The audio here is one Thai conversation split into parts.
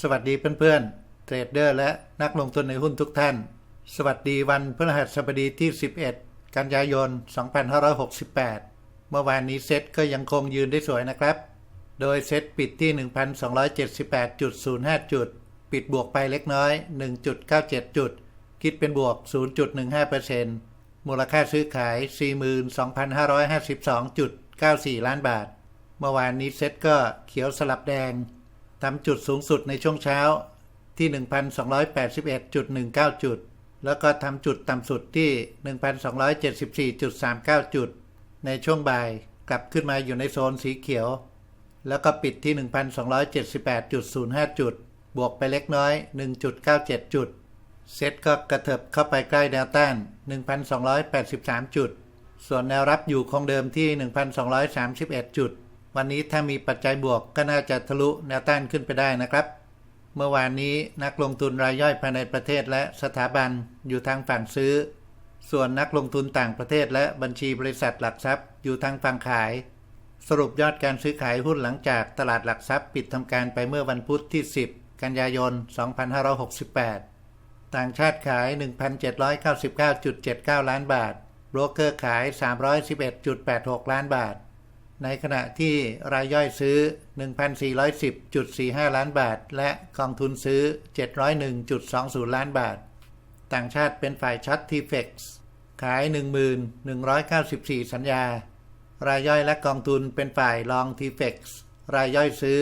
สวัสดีเพื่อนๆ เทรดเดอร์และนักลงทุนในหุ้นทุกท่าน สวัสดีวันพฤหัสบดีที่ 11 กันยายน 2568 เมื่อวานนี้เซ็ตก็ยังคงยืนได้สวยนะครับ โดยเซ็ตปิดที่ 1,278.05 จุด ปิดบวกไปเล็กน้อย 1.97 จุด คิดเป็นบวก 0.15%มูลค่าซื้อขาย 42,552.94 ล้านบาท เมื่อวานนี้เซ็ตก็เขียวสลับแดง ทำจุดสูงสุดในช่วงเช้าที่ 1,281.19 จุด แล้วก็ทำจุดต่ำสุดที่ 1,274.39 จุด ในช่วงบ่ายกลับขึ้นมาอยู่ในโซนสีเขียว แล้วก็ปิดที่ 1,278.05 จุด บวกไปเล็กน้อย 1.97 จุด เซ็ตก็กระเถิบเข้าไปใกล้แนวต้าน 1,283 จุด ส่วนแนวรับอยู่คงเดิมที่ 1,231 จุด วันนี้ถ้ามีปัจจัยบวกก็น่าจะทะลุแนวต้านขึ้นไปได้นะครับ เมื่อวานนี้นักลงทุนรายย่อยภายในประเทศและสถาบันอยู่ทางฝั่งซื้อ ส่วนนักลงทุนต่างประเทศและบัญชีบริษัทหลักทรัพย์อยู่ทางฝั่งขาย สรุปยอดการซื้อขายหุ้นหลังจากตลาดหลักทรัพย์ปิดทำการไปเมื่อวันพุธที่ 10 กันยายน 2568 ต่างชาติขาย 1,799.79 ล้านบาทโบรกเกอร์ขาย 311.86 ล้านบาท ในขณะที่รายย่อยซื้อ 1,410.45 ล้านบาท และกองทุนซื้อ 701.20 ล้านบาท ต่างชาติเป็นฝ่ายช็อตทีเฟกซ์ขาย 1,194 สัญญา รายย่อยและกองทุนเป็นฝ่ายลองทีเฟกซ์รายย่อยซื้อ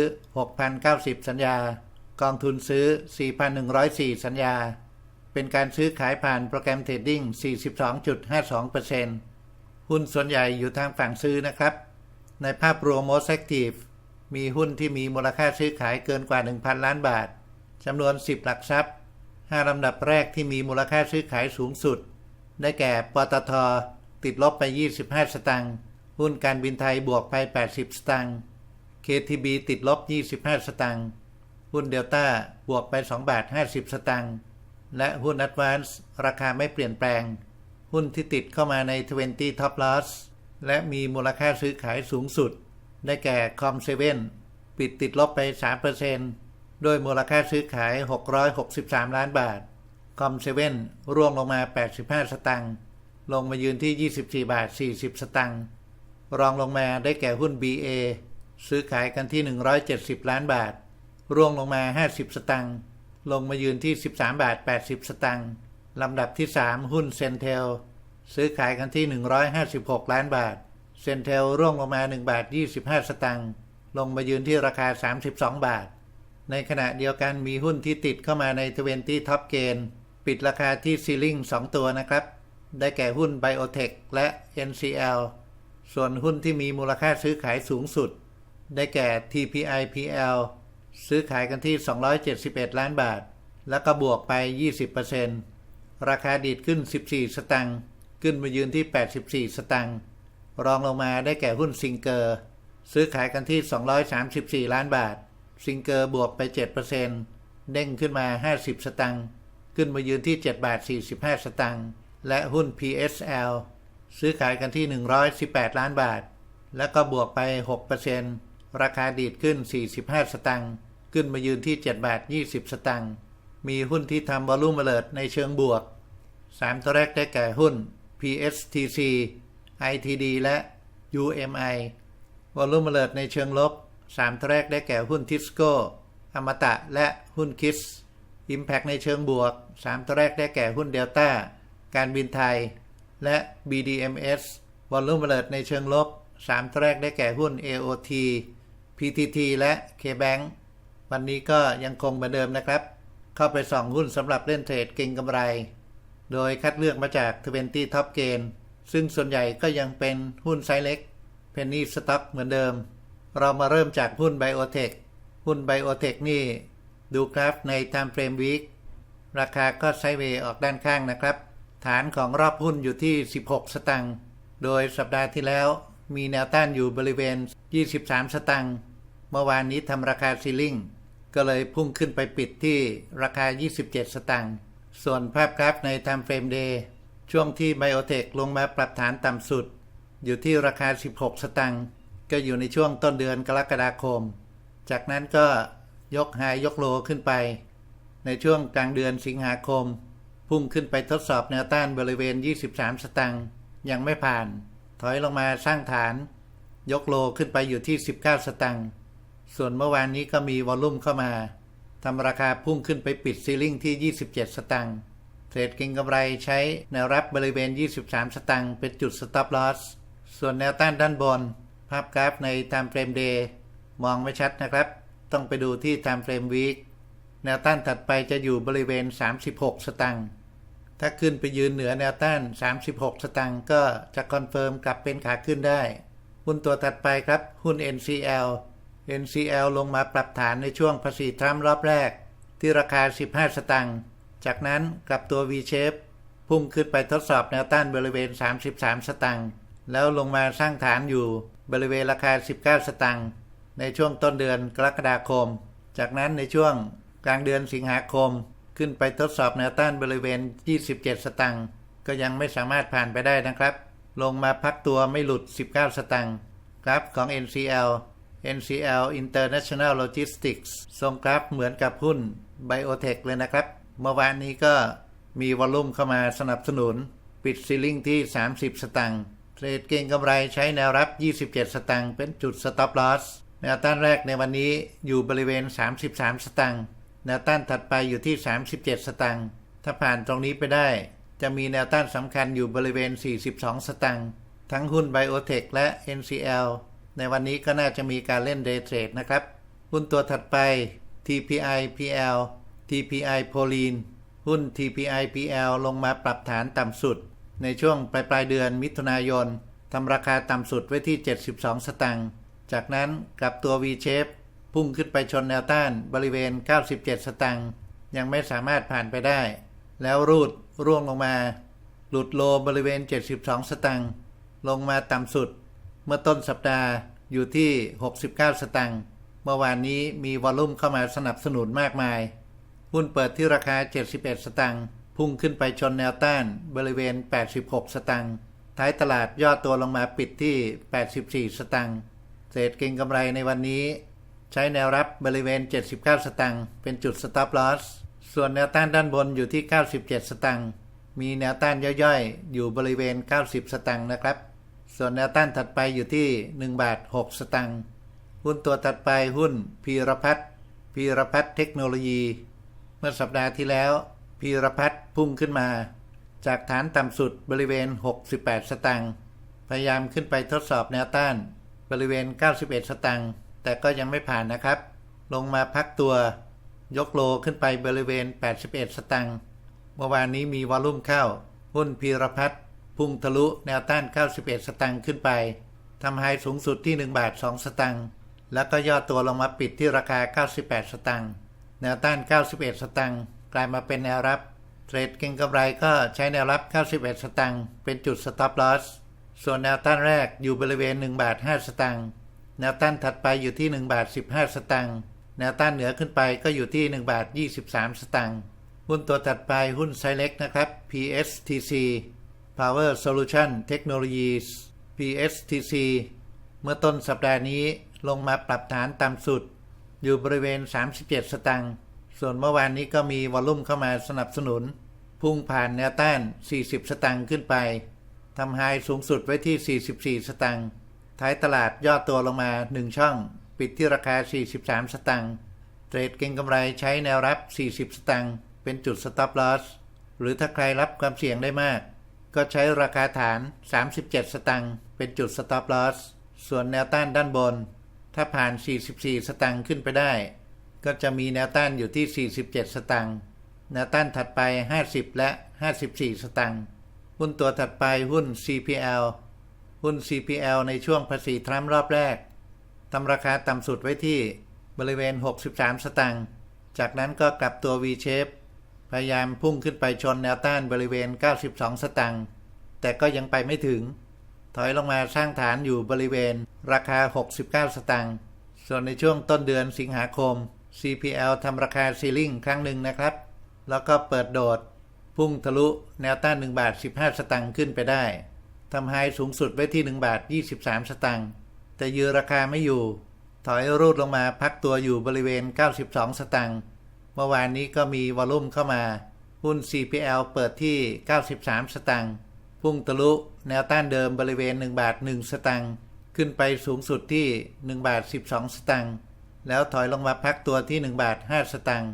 6,090 สัญญา กองทุนซื้อ 4,104 สัญญา เป็นการซื้อขายผ่านโปรแกรมเทรดดิ้ง 42.52%หุ้นส่วนใหญ่อยู่ทางฝั่งซื้อนะครับ ในภาพรวม Most Active มีหุ้นที่มีมูลค่าซื้อขายเกินกว่า 1,000 ล้านบาทจำนวน 10 หลักทรัพย์ 5 ลำดับแรกที่มีมูลค่าซื้อขายสูงสุด ได้แก่ ปตท ติดลบไป 25 สตางค์ หุ้นการบินไทยบวกไป 80 สตางค์ KTB ติดลบ 25 สตางค์ หุ้นเดลต้าบวกไป 2 บาท 50 สตางค์ และหุ้น Advance ราคาไม่เปลี่ยนแปลง หุ้นที่ติดเข้ามาใน 20 Top Loss และมีมูลค่าซื้อขายสูงสุด ได้แก่ Com7 ปิดติดลบไป 3%ด้วยมูลค่าซื้อขาย 663 ล้านบาท Com7 ร่วงลงมา 85 สตังค์ ลงมายืนที่ 24 บาท 40 สตังค์ รองลงมาได้แก่หุ้น BA ซื้อขายกันที่ 170 ล้านบาท ร่วงลงมา 50 สตังค์ ลงมายืนที่ 13 บาท 80 สตังค์ ลำดับที่ 3 หุ้นเซนเทล ซื้อขายกันที่ 156 ล้านบาท เซนเทลร่วงลงมา 1 บาท 25 สตังค์ ลงมายืนที่ราคา 32 บาท ในขณะเดียวกันมีหุ้นที่ติดเข้ามาใน20 Top Gain ปิดราคาที่ซีลิง2 ตัวนะครับ ได้แก่หุ้น Biotech และ NCL ส่วนหุ้นที่มีมูลค่าซื้อขายสูงสุด ได้แก่ TPIPL ซื้อขายกันที่ 271 ล้านบาท แล้วก็บวกไป 20%ราคาดีดขึ้น 14 สตังค์ ขึ้นมายืนที่ 84 สตังค์รองลงมาได้แก่หุ้นซิงเกอร์ ซื้อขายกันที่ 234 ล้านบาท ซิงเกอร์บวกไป 7%เด้งขึ้นมา 50 สตังค์ขึ้นมายืนที่ 7 บาท 45 สตังค์และหุ้น PSL ซื้อขายกันที่ 118 ล้านบาท แล้วก็บวกไป 6%ราคาดีดขึ้น 45 สตังค์ขึ้นมายืนที่ 7 บาท 20 สตังค์มีหุ้นที่ทำวอลุ่มเลิดในเชิงบวก 3 ตัวแรกได้แก่หุ้น PSTC ITD และ UMI วอลุ่มเลิดในเชิงลบ3ตัวแรกได้แก่หุ้นทิสโก้อมตะและหุ้นคิส Impact ในเชิงบวก 3 ตัวแรกได้แก่หุ้นเดลต้า การบินไทย และ BDMs วอลลุ่มเลิดในเชิงลบ 3 ตัวแรกได้แก่หุ้น AOT PTT และ KBank วันนี้ก็ยังคงเหมือนเดิมนะครับ เข้าไปส่องหุ้นสำหรับเล่นเทรดเก่งกำไร โดยคัดเลือกมาจาก 20 Top Gain ซึ่งส่วนใหญ่ก็ยังเป็นหุ้นไซส์เล็ก Penny Stock เหมือนเดิม เรามาเริ่มจากหุ้น Biotech หุ้น Biotech นี่ ดูกราฟใน Time Frame Week ราคาก็ไซด์เวย์ออกด้านข้างนะครับ ฐานของรอบหุ้นอยู่ที่ 16 สตังค์ โดยสัปดาห์ที่แล้วมีแนวต้านอยู่บริเวณ 23 สตังค์ เมื่อวานนี้ทำราคาซีลิงก็เลยพุ่งขึ้นไปปิดที่ราคา 27 สตังค์ ส่วนภาพกราฟใน Time Frame Day ช่วงที่ Biotech ลงมาปรับฐานต่ำสุด อยู่ที่ราคา 16 สตังค์ก็อยู่ในช่วงต้นเดือนกรกฎาคม จากนั้นก็ยกไฮยกโลขึ้นไป ในช่วงกลางเดือนสิงหาคม พุ่งขึ้นไปทดสอบแนวต้านบริเวณ 23 สตังค์ยังไม่ผ่าน ถอยลงมาสร้างฐาน ยกโลขึ้นไปอยู่ที่ 19 สตังค์ส่วนเมื่อวานนี้ก็มีวอลลุ่มเข้ามา ทำราคาพุ่งขึ้นไปปิดซีลิ่งที่ 27 สตังค์เทรดเก็งกำไรใช้แนวรับบริเวณ 23 สตังค์เป็นจุด stop loss ส่วนแนวต้านด้านบน ภาพกราฟใน time frame day มองไม่ชัดนะครับ ต้องไปดูที่ time frame week แนวต้านถัดไปจะอยู่บริเวณ 36 สตังค์ถ้าขึ้นไปยืนเหนือแนวต้าน 36 สตังค์ก็จะคอนเฟิร์มกลับเป็นขาขึ้นได้ หุ้นตัวถัดไปครับ หุ้น NCL NCL ลงมาปรับฐานในช่วงภาษีทรัมป์รอบแรก ที่ราคา 15 สตังค์ จากนั้นกลับตัว V shape พุ่งขึ้นไปทดสอบแนวต้านบริเวณ 33 สตังค์ แล้วลงมาสร้างฐานอยู่บริเวณราคา 19 สตังค์ ในช่วงต้นเดือนกรกฎาคม จากนั้นในช่วงกลางเดือนสิงหาคม ขึ้นไปทดสอบแนวต้านบริเวณ 27 สตังค์ ก็ยังไม่สามารถผ่านไปได้นะครับ ลงมาพักตัวไม่หลุด 19 สตังค์ กราฟของ NCL NCL International Logistics ทรงกราฟเหมือนกับหุ้น Biotech เลยนะครับ เมื่อวานนี้ก็มีวอลลุ่มเข้ามาสนับสนุน ปิดซีลิงที่ 30 สตังค์เทรดเก่งกำไรใช้แนวรับ 27 สตังค์เป็นจุด stop loss แนวต้านแรกในวันนี้อยู่บริเวณ 33 สตังค์แนวต้านถัดไปอยู่ที่ 37 สตังค์ถ้าผ่านตรงนี้ไปได้ จะมีแนวต้านสำคัญอยู่บริเวณ 42 สตังค์ทั้งหุ้น Biotech และ NCL ในวันนี้ก็น่าจะมีการเล่นเดย์เทรดนะครับ หุ้นตัวถัดไป TPI PL TPI p o l i n หุ้น TPI PL ลงมาปรับฐานต่ำสุด ในช่วงปลายปลายเดือนมิถุนายนทำราคาต่ำสุดไว้ที่ 72 สตังค์ จากนั้นกลับตัว V shape พุ่งขึ้นไปชนแนวต้านบริเวณ 97 สตังค์ ยังไม่สามารถผ่านไปได้ แล้วรูดร่วงลงมา หลุดโลบริเวณ 72 สตังค์ ลงมาต่ำสุด มื่อต้นสัปดาห์อยู่ที่ 69 สตังค์ เมื่อวานนี้มีวอลลุ่มเข้ามาสนับสนุนมากมาย หุ้นเปิดที่ราคา 71 สตังค์ พุ่งขึ้นไปชนแนวต้านบริเวณ 86 สตังค์ ท้ายตลาดย่อตัวลงมาปิดที่ 84 สตังค์ เศษเก่งกำไรในวันนี้ ใช้แนวรับบริเวณ 79 สตังค์ เป็นจุด stop loss ส่วนแนวต้านด้านบนอยู่ที่ 97 สตังค์ มีแนวต้านย่อยๆ อยู่บริเวณ 90 สตังค์นะครับ ส่วนแนวต้านถัดไปอยู่ที่ 1 บาท 6 สตังค์หุ้นตัวถัดไปหุ้นพีรพัฒน์พีรพัฒน์เทคโนโลยี เมื่อสัปดาห์ที่แล้วพีรพัฒน์พุ่งขึ้นมา จากฐานต่ำสุดบริเวณ 68 สตังค์พยายามขึ้นไปทดสอบแนวต้านบริเวณ 91 สตังค์แต่ก็ยังไม่ผ่านนะครับ ลงมาพักตัวยกโลขึ้นไปบริเวณ 81 สตังค์เมื่อวานนี้มีวอลลุ่มเข้า หุ้นพีรพัฒน์ พุ่งทะลุแนวต้าน 91 สตังค์ขึ้นไปทำไฮสูงสุดที่ 1 บาท 2 สตังค์แล้วก็ย่อตัวลงมาปิดที่ราคา 98 สตังค์แนวต้าน 91 สตังค์กลายมาเป็นแนวรับเทรดเก็งกำไรก็ใช้แนวรับ 91 สตังค์เป็นจุด stop loss ส่วนแนวต้านแรกอยู่บริเวณ 1 บาท 5 สตังค์แนวต้านถัดไปอยู่ที่ 1 บาท 15 สตังค์แนวต้านเหนือขึ้นไปก็อยู่ที่ 1 บาท 23 สตังค์หุ้นตัวถัดไปหุ้นไซเล็กนะครับ PSTC Power Solution Technologies PSTC เมื่อต้นสัปดาห์นี้ลงมาปรับฐานต่ำสุด อยู่บริเวณ 37 สตังค์ ส่วนเมื่อวานนี้ก็มีวอลลุ่มเข้ามาสนับสนุน พุ่งผ่านแนวต้าน 40 สตังค์ขึ้นไปทำไฮสูงสุดไว้ที่ 44 สตังค์ ท้ายตลาดย่อตัวลงมา 1 ช่อง ปิดที่ราคา 43 สตังค์ เทรดเก็งกำไรใช้แนวรับ 40 สตังค์ เป็นจุด stop loss หรือถ้าใครรับความเสี่ยงได้มาก ก็ใช้ราคาฐาน 37 สตังค์เป็นจุด stop loss ส่วนแนวต้านด้านบน ถ้าผ่าน 44 สตังค์ขึ้นไปได้ ก็จะมีแนวต้านอยู่ที่ 47 สตังค์แนวต้านถัดไป 50 และ 54 สตังค์หุ้นตัวถัดไปหุ้น CPL หุ้น CPL ในช่วงภาษีทรัมป์รอบแรกทำราคาต่ำสุดไว้ที่บริเวณ 63 สตังค์จากนั้นก็กลับตัว V shape พยายามพุ่งขึ้นไปชนแนวต้านบริเวณ 92 สตังค์แต่ก็ยังไปไม่ถึง ถอยลงมาสร้างฐานอยู่บริเวณราคา 69 สตังค์ส่วนในช่วงต้นเดือนสิงหาคม CPL ทำราคาซีลิ่งครั้งหนึ่งนะครับ แล้วก็เปิดโดด พุ่งทะลุแนวต้าน 1 บาท 15 สตังค์ขึ้นไปได้ทำไฮสูงสุดไว้ที่ 1 บาท 23 สตังค์แต่ยืนราคาไม่อยู่ ถอยรูดลงมาพักตัวอยู่บริเวณ 92 สตางค์ มื่อวานนี้ก็มีวอลุ่มเข้ามา หุ้น CPL เปิดที่ 93 สตางค์พุ่งทะลุแนวต้านเดิมบริเวณ 1 บาท 1 สตางค์ขึ้นไปสูงสุดที่ 1 บาท 12 สตางค์แล้วถอยลงมาพักตัวที่ 1 บาท 5 สตางค์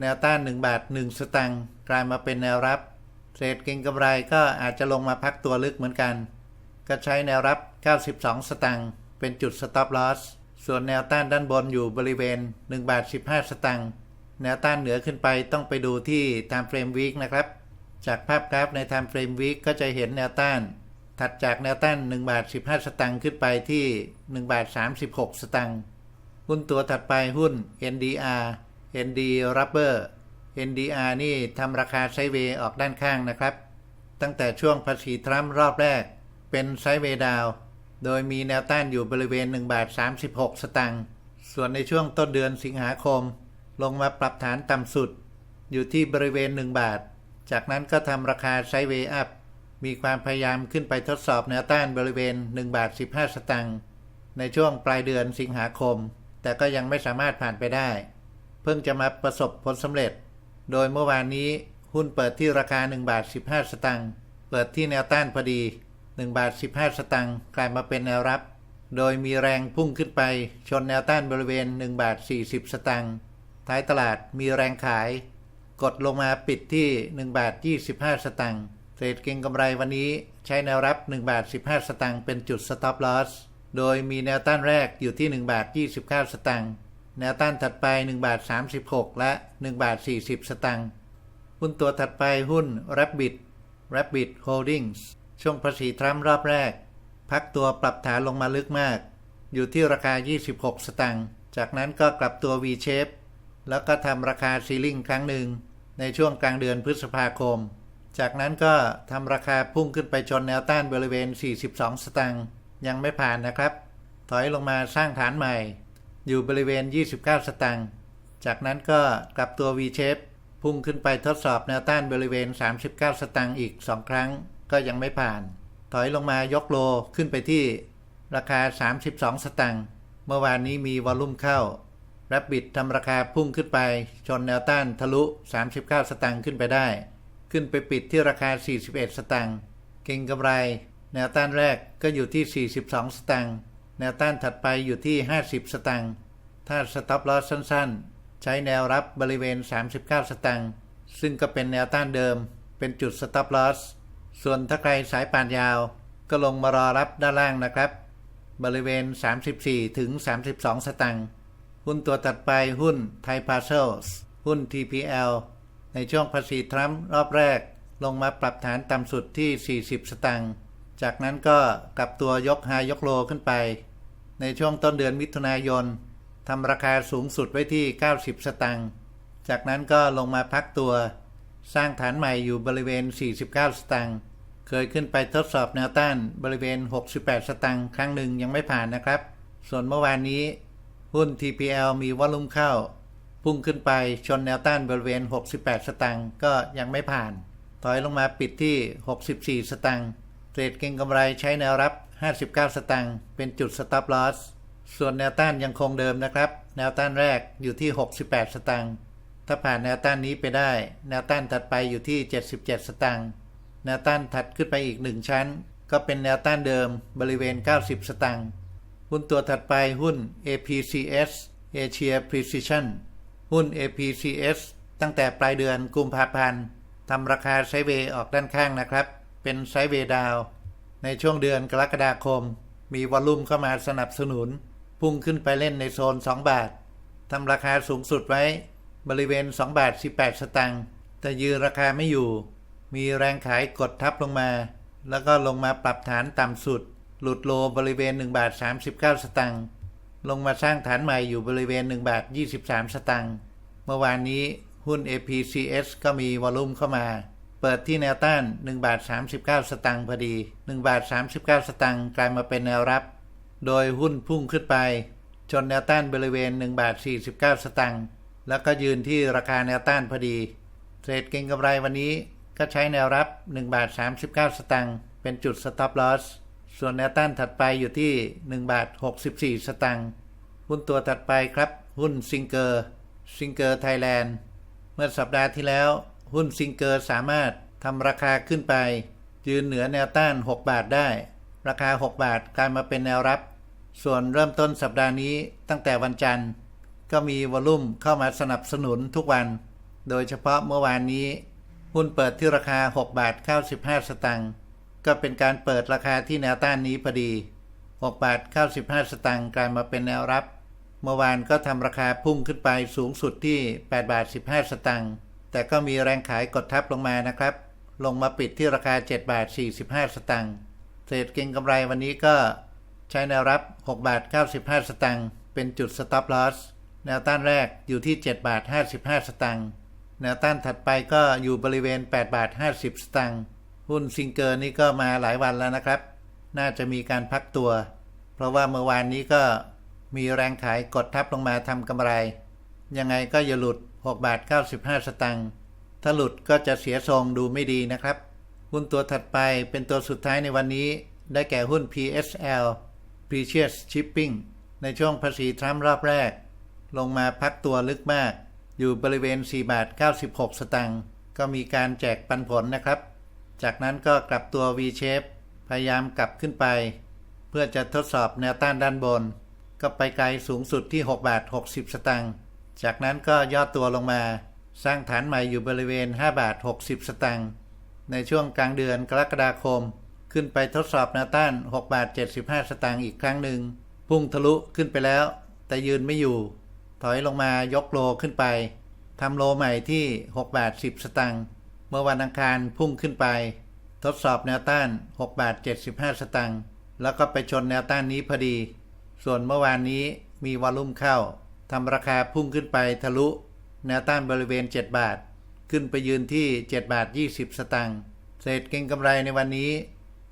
แนวต้าน 1 บาท 1 สตางค์กลายมาเป็นแนวรับเทรดเก็งกำไรก็อาจจะลงมาพักตัวลึกเหมือนกัน ก็ใช้แนวรับ 92 สตางค์เป็นจุด stop loss ส่วนแนวต้านด้านบนอยู่บริเวณ 1 บาท 15 สตางค์ แนวต้านเหนือขึ้นไปต้องไปดูที่ time frame week นะครับ จากภาพกราฟใน time frame week ก็จะเห็นแนวต้าน ถัดจากแนวต้าน1บาท15 สตางค์ขึ้นไปที่1บาท36 สตางค์หุ้นตัวถัดไปหุ้น NDR ND Rubber NDR นี่ทำราคาไซเวย์ออกด้านข้างนะครับ ตั้งแต่ช่วงภาษีทรัมป์รอบแรก เป็นไซเวย์ดาว โดยมีแนวต้านอยู่บริเวณ1บาท36 สตางค์ส่วนในช่วงต้นเดือนสิงหาคม ลงมาปรับฐานต่ำสุด อยู่ที่บริเวณ 1 บาท จากนั้นก็ทำราคาไซเวอัพ มีความพยายามขึ้นไปทดสอบแนวต้านบริเวณ 1 บาท 15 สตางค์ในช่วงปลายเดือนสิงหาคม แต่ก็ยังไม่สามารถผ่านไปได้ เพิ่งจะมาประสบผลสำเร็จ โดยเมื่อวานนี้หุ้นเปิดที่ราคา 1 บาท 15 สตางค์เปิดที่แนวต้านพอดี 1 บาท 15 สตางค์กลายมาเป็นแนวรับ โดยมีแรงพุ่งขึ้นไปชนแนวต้านบริเวณ 1 บาท 40 สตางค์ ท้ายตลาดมีแรงขาย กดลงมาปิดที่ 1 บาท 25 สตางค์เทรดเก็งกำไรวันนี้ใช้แนวรับ 1 บาท 15 สตางค์เป็นจุด stop loss โดยมีแนวต้านแรกอยู่ที่ 1 บาท 29 สตางค์แนวต้านถัดไป 1 บาท 36 และ 1 บาท 40 สตางค์หุ้นตัวถัดไปหุ้น Rabbit Rabbit Holdings ช่วงภาษีทรัมป์รอบแรก พักตัวปรับฐานลงมาลึกมาก อยู่ที่ราคา 26 สตางค์จากนั้นก็กลับตัว V shape แล้วก็ทำราคาซีลิงครั้งหนึ่งในช่วงกลางเดือนพฤษภาคม จากนั้นก็ทำราคาพุ่งขึ้นไปชนแนวต้านบริเวณ 42 สตางค์ยังไม่ผ่านนะครับ ถอยลงมาสร้างฐานใหม่ อยู่บริเวณ 29 สตางค์จากนั้นก็กลับตัว V shape พุ่งขึ้นไปทดสอบแนวต้านบริเวณ 39 สตางค์อีก 2 ครั้งก็ยังไม่ผ่าน ถอยลงมายกโลขึ้นไปที่ราคา 32 สตางค์เมื่อวานนี้มีวอลลุ่มเข้า รับบิดทำราคาพุ่งขึ้นไป ชนแนวต้านทะลุ 39 สตางค์ขึ้นไปได้ ขึ้นไปปิดที่ราคา 41 สตางค์เก่งกำไร แนวต้านแรกก็อยู่ที่ 42 สตางค์แนวต้านถัดไปอยู่ที่ 50 สตางค์ถ้าสต็อปลอสสั้นๆ ใช้แนวรับบริเวณ 39 สตางค์ซึ่งก็เป็นแนวต้านเดิม เป็นจุดสต็อปลอสส่วนถ้าใครสายป่านยาว ก็ลงมารอรับด้านล่างนะครับ บริเวณ 34 ถึง 32 สตางค์ หุ้นตัวตัดไปหุ้นไทยพาเซลส์หุ้น TPL ในช่วงภาษีทรัมป์รอบแรก ลงมาปรับฐานต่ำสุดที่ 40 สตางค์จากนั้นก็กลับตัวยกไฮยกโลขึ้นไป ในช่วงต้นเดือนมิถุนายนทำราคาสูงสุดไว้ที่ 90 สตางค์จากนั้นก็ลงมาพักตัว สร้างฐานใหม่อยู่บริเวณ 49 สตางค์เคยขึ้นไปทดสอบแนวต้านบริเวณ 68 สตางค์ครั้งหนึ่งยังไม่ผ่านนะครับ ส่วนเมื่อวานนี้ หุ้น TPL มีวอลุ่มเข้า พุ่งขึ้นไปชนแนวต้านบริเวณ 68 สตางค์ก็ยังไม่ผ่าน ถอยลงมาปิดที่ 64 สตางค์เทรดเก็งกำไรใช้แนวรับ 59 สตางค์เป็นจุด stop loss ส่วนแนวต้านยังคงเดิมนะครับ แนวต้านแรกอยู่ที่ 68 สตางค์ถ้าผ่านแนวต้านนี้ไปได้ แนวต้านถัดไปอยู่ที่ 77 สตางค์แนวต้านถัดขึ้นไปอีกหนึ่งชั้น ก็เป็นแนวต้านเดิมบริเวณ 90 สตางค์ หุ้นตัวถัดไปหุ้น APCS Asia Precision หุ้น APCS ตั้งแต่ปลายเดือนกุมภาพันธ์ทำราคาไซเวย์ออกด้านข้างนะครับ เป็นไซเวย์ดาว ในช่วงเดือนกรกฎาคม มีวอลลุ่มเข้ามาสนับสนุน พุ่งขึ้นไปเล่นในโซน 2 บาททำราคาสูงสุดไว้บริเวณ 2 บาท 18 สตางค์แต่ยืนราคาไม่อยู่ มีแรงขายกดทับลงมา แล้วก็ลงมาปรับฐานต่ำสุด หลุดโลบริเวณ1บาท39 สตางค์ลงมาสร้างฐานใหม่อยู่บริเวณ1บาท23 สตางค์เมื่อวานนี้หุ้น APCS ก็มีวอลุ่มเข้ามา เปิดที่แนวต้าน1บาท39 สตางค์พอดี1บาท39 สตางค์กลายมาเป็นแนวรับ โดยหุ้นพุ่งขึ้นไปชนแนวต้านบริเวณ1บาท49 สตางค์แล้วก็ยืนที่ราคาแนวต้านพอดีเทรดเก็งกำไรวันนี้ก็ใช้แนวรับ1บาท39 สตางค์เป็นจุด stop loss ส่วนแนวต้านถัดไปอยู่ที่ 1 บาท 64 สตางค์หุ้นตัวถัดไปครับ หุ้นซิงเกอร์ซิงเกอร์ไทยแลนด์เมื่อสัปดาห์ที่แล้ว หุ้นซิงเกอร์สามารถทำราคาขึ้นไป ยืนเหนือแนวต้าน 6 บาทได้ ราคา 6 บาทกลายมาเป็นแนวรับ ส่วนเริ่มต้นสัปดาห์นี้ตั้งแต่วันจันทร์ ก็มีวอลุ่มเข้ามาสนับสนุนทุกวัน โดยเฉพาะเมื่อวานนี้ หุ้นเปิดที่ราคา 6 บาท 95 สตางค์ ก็เป็นการเปิดราคาที่แนวต้านนี้พอดี 6 บาท95สตางค์กลายมาเป็นแนวรับ เมื่อวานก็ทำราคาพุ่งขึ้นไปสูงสุดที่ 8 บาท 15 สตางค์แต่ก็มีแรงขายกดทับลงมานะครับ ลงมาปิดที่ราคา 7 บาท 45 สตางค์เทรดเก็งกำไรวันนี้ก็ใช้แนวรับ 6 บาท 95 สตางค์เป็นจุด stop loss แนวต้านแรกอยู่ที่ 7 บาท 55 สตางค์แนวต้านถัดไปก็อยู่บริเวณ 8 บาท 50 สตางค์ หุ้นซิงเกอร์นี่ก็มาหลายวันแล้วนะครับ น่าจะมีการพักตัว เพราะว่าเมื่อวานนี้ก็มีแรงขายกดทับลงมาทำกำไร ยังไงก็อย่าหลุด 6 บาท 95 สตางค์ ถ้าหลุดก็จะเสียทรงดูไม่ดีนะครับ หุ้นตัวถัดไปเป็นตัวสุดท้ายในวันนี้ ได้แก่หุ้น PSL Precious Shipping ในช่วงภาษีทรัมป์รอบแรก ลงมาพักตัวลึกมาก อยู่บริเวณ 4 บาท 96 สตางค์ ก็มีการแจกปันผลนะครับ จากนั้นก็กลับตัว V shape พยายามกลับขึ้นไป เพื่อจะทดสอบแนวต้านด้านบน ก็ไปไกลสูงสุดที่ 6 บาท 60 สตางค์จากนั้นก็ย่อตัวลงมา สร้างฐานใหม่อยู่บริเวณ 5 บาท 60 สตางค์ในช่วงกลางเดือนกรกฎาคม ขึ้นไปทดสอบแนวต้าน 6 บาท 75 สตางค์อีกครั้งหนึ่งพุ่งทะลุขึ้นไปแล้ว แต่ยืนไม่อยู่ ถอยลงมายกโลขึ้นไปทำโลใหม่ที่ 6 บาท 10 สตางค์ เมื่อวันอังคารพุ่งขึ้นไป ทดสอบแนวต้าน 6 บาท 75 สตางค์แล้วก็ไปชนแนวต้านนี้พอดี ส่วนเมื่อวานนี้มีวอลุ่มเข้าทำราคาพุ่งขึ้นไปทะลุ แนวต้านบริเวณ 7 บาท ขึ้นไปยืนที่ 7 บาท 20 สตางค์เศษเก็งกำไรในวันนี้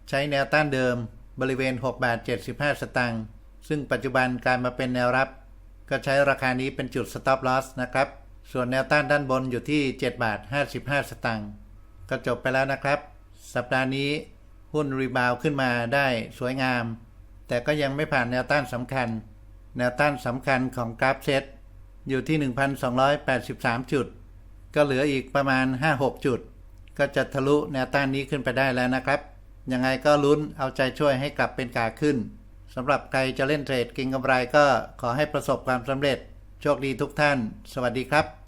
ใช้แนวต้านเดิมบริเวณ 6 บาท 75 สตางค์ซึ่งปัจจุบันกลายมาเป็นแนวรับ ก็ใช้ราคานี้เป็นจุด stop loss นะครับ ส่วนแนวต้านด้านบนอยู่ที่ 7 บาท 55 สตางค์ก็จบไปแล้วนะครับ สัปดาห์นี้หุ้นรีบาวขึ้นมาได้สวยงาม แต่ก็ยังไม่ผ่านแนวต้านสำคัญ แนวต้านสำคัญของกราฟเซตอยู่ที่ 1,283 จุด ก็เหลืออีกประมาณ 5-6 จุด ก็จะทะลุแนวต้านนี้ขึ้นไปได้แล้วนะครับ ยังไงก็ลุ้นเอาใจช่วยให้กลับเป็นขาขึ้นสำหรับใครจะเล่นเทรดก็งกำไรก็ขอให้ประสบความสำเร็จ โชคดีทุกท่าน สวัสดีครับ